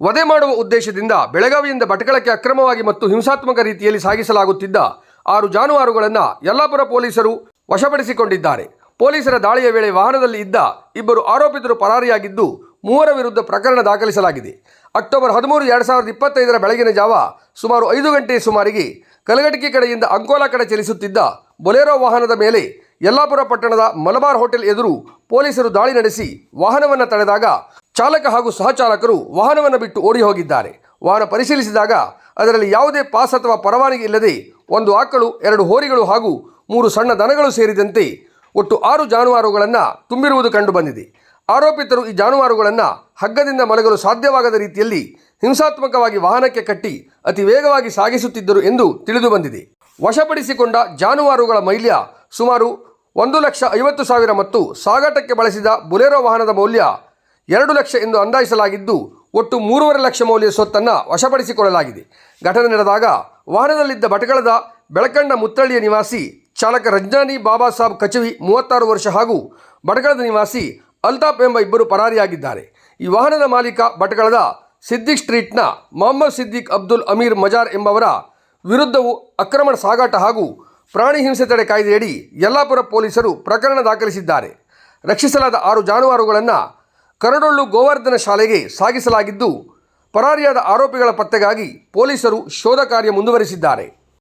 ವಧೆ ಮಾಡುವ ಉದ್ದೇಶದಿಂದ ಬೆಳಗಾವಿಯಿಂದ ಭಟಕಳಕ್ಕೆ ಅಕ್ರಮವಾಗಿ ಮತ್ತು ಹಿಂಸಾತ್ಮಕ ರೀತಿಯಲ್ಲಿ ಸಾಗಿಸಲಾಗುತ್ತಿದ್ದ ಆರು ಜಾನುವಾರುಗಳನ್ನು ಯಲ್ಲಾಪುರ ಪೊಲೀಸರು ವಶಪಡಿಸಿಕೊಂಡಿದ್ದಾರೆ. ಪೊಲೀಸರ ದಾಳಿಯ ವೇಳೆ ವಾಹನದಲ್ಲಿ ಇದ್ದ ಇಬ್ಬರು ಆರೋಪಿತರು ಪರಾರಿಯಾಗಿದ್ದು ಮೂವರ ವಿರುದ್ಧ ಪ್ರಕರಣ ದಾಖಲಿಸಲಾಗಿದೆ. ಅಕ್ಟೋಬರ್ ಹದಿಮೂರು ಎರಡು ಸಾವಿರದ ಇಪ್ಪತ್ತೈದರ ಬೆಳಗಿನ ಜಾವ ಸುಮಾರು ಐದು ಗಂಟೆ ಸುಮಾರಿಗೆ ಕಲಗಟಕಿ ಕಡೆಯಿಂದ ಅಂಕೋಲಾ ಕಡೆ ಚಲಿಸುತ್ತಿದ್ದ ಬೊಲೆರೋ ವಾಹನದ ಮೇಲೆ ಯಲ್ಲಾಪುರ ಪಟ್ಟಣದ ಮಲಬಾರ್ ಹೋಟೆಲ್ ಎದುರು ಪೊಲೀಸರು ದಾಳಿ ನಡೆಸಿ ವಾಹನವನ್ನು ತಡೆದಾಗ ಚಾಲಕ ಹಾಗೂ ಸಹಚಾಲಕರು ವಾಹನವನ್ನು ಬಿಟ್ಟು ಓಡಿ ಹೋಗಿದ್ದಾರೆ. ವಾಹನ ಪರಿಶೀಲಿಸಿದಾಗ ಅದರಲ್ಲಿ ಯಾವುದೇ ಪಾಸ್ ಅಥವಾ ಪರವಾನಗಿ ಇಲ್ಲದೆ ಒಂದು ಆಕಳು, ಎರಡು ಹೋರಿಗಳು ಹಾಗೂ ಮೂರು ಸಣ್ಣ ದನಗಳು ಸೇರಿದಂತೆ ಒಟ್ಟು ಆರು ಜಾನುವಾರುಗಳನ್ನು ತುಂಬಿರುವುದು ಕಂಡುಬಂದಿದೆ. ಆರೋಪಿತರು ಈ ಜಾನುವಾರುಗಳನ್ನು ಹಗ್ಗದಿಂದ ಮಲಗಲು ಸಾಧ್ಯವಾಗದ ರೀತಿಯಲ್ಲಿ ಹಿಂಸಾತ್ಮಕವಾಗಿ ವಾಹನಕ್ಕೆ ಕಟ್ಟಿ ಅತಿ ವೇಗವಾಗಿ ಸಾಗಿಸುತ್ತಿದ್ದರು ಎಂದು ತಿಳಿದು ಬಂದಿದೆ. ವಶಪಡಿಸಿಕೊಂಡ ಜಾನುವಾರುಗಳ ಮೌಲ್ಯ ಸುಮಾರು ಒಂದು ಲಕ್ಷ ಐವತ್ತು ಸಾವಿರ ಮತ್ತು ಸಾಗಾಟಕ್ಕೆ ಬಳಸಿದ ಬುಲೆರೋ ವಾಹನದ ಮೌಲ್ಯ ಎರಡು ಲಕ್ಷ ಎಂದು ಅಂದಾಜಿಸಲಾಗಿದ್ದು ಒಟ್ಟು ಮೂರುವರೆ ಲಕ್ಷ ಮೌಲ್ಯ ಸೊತ್ತನ್ನು ವಶಪಡಿಸಿಕೊಳ್ಳಲಾಗಿದೆ. ಘಟನೆ ನಡೆದಾಗ ವಾಹನದಲ್ಲಿದ್ದ ಭಟಕಳದ ಬೆಳಕಂಡ ಮುತ್ತಳ್ಳಿಯ ನಿವಾಸಿ ಚಾಲಕ ರಂಜಾನಿ ಬಾಬಾ ಸಾಬ್ ಕಚವಿ ಮೂವತ್ತಾರು ವರ್ಷ ಹಾಗೂ ಭಟಕಳದ ನಿವಾಸಿ ಅಲ್ತಾಫ್ ಎಂಬ ಇಬ್ಬರು ಪರಾರಿಯಾಗಿದ್ದಾರೆ. ಈ ವಾಹನದ ಮಾಲೀಕ ಭಟಕಳದ ಸಿದ್ದಿಕ್ ಸ್ಟ್ರೀಟ್ನ ಮೊಹಮ್ಮದ್ ಸಿದ್ದಿಕ್ ಅಬ್ದುಲ್ ಅಮೀರ್ ಮಜಾರ್ ಎಂಬವರ ವಿರುದ್ಧವು ಅಕ್ರಮಣ ಸಾಗಾಟ ಹಾಗೂ ಪ್ರಾಣಿ ಹಿಂಸೆ ತಡೆ ಕಾಯ್ದೆಯಡಿ ಯಲ್ಲಾಪುರ ಪೊಲೀಸರು ಪ್ರಕರಣ ದಾಖಲಿಸಿದ್ದಾರೆ. ರಕ್ಷಿಸಲಾದ ಆರು ಜಾನುವಾರುಗಳನ್ನು ಕರಡೊಳ್ಳು ಗೋವರ್ಧನ ಶಾಲೆಗೆ ಸಾಗಿಸಲಾಗಿದ್ದು ಪರಾರಿಯಾದ ಆರೋಪಿಗಳ ಪತ್ತೆಗಾಗಿ ಪೊಲೀಸರು ಶೋಧ ಕಾರ್ಯ ಮುಂದುವರಿಸಿದ್ದಾರೆ.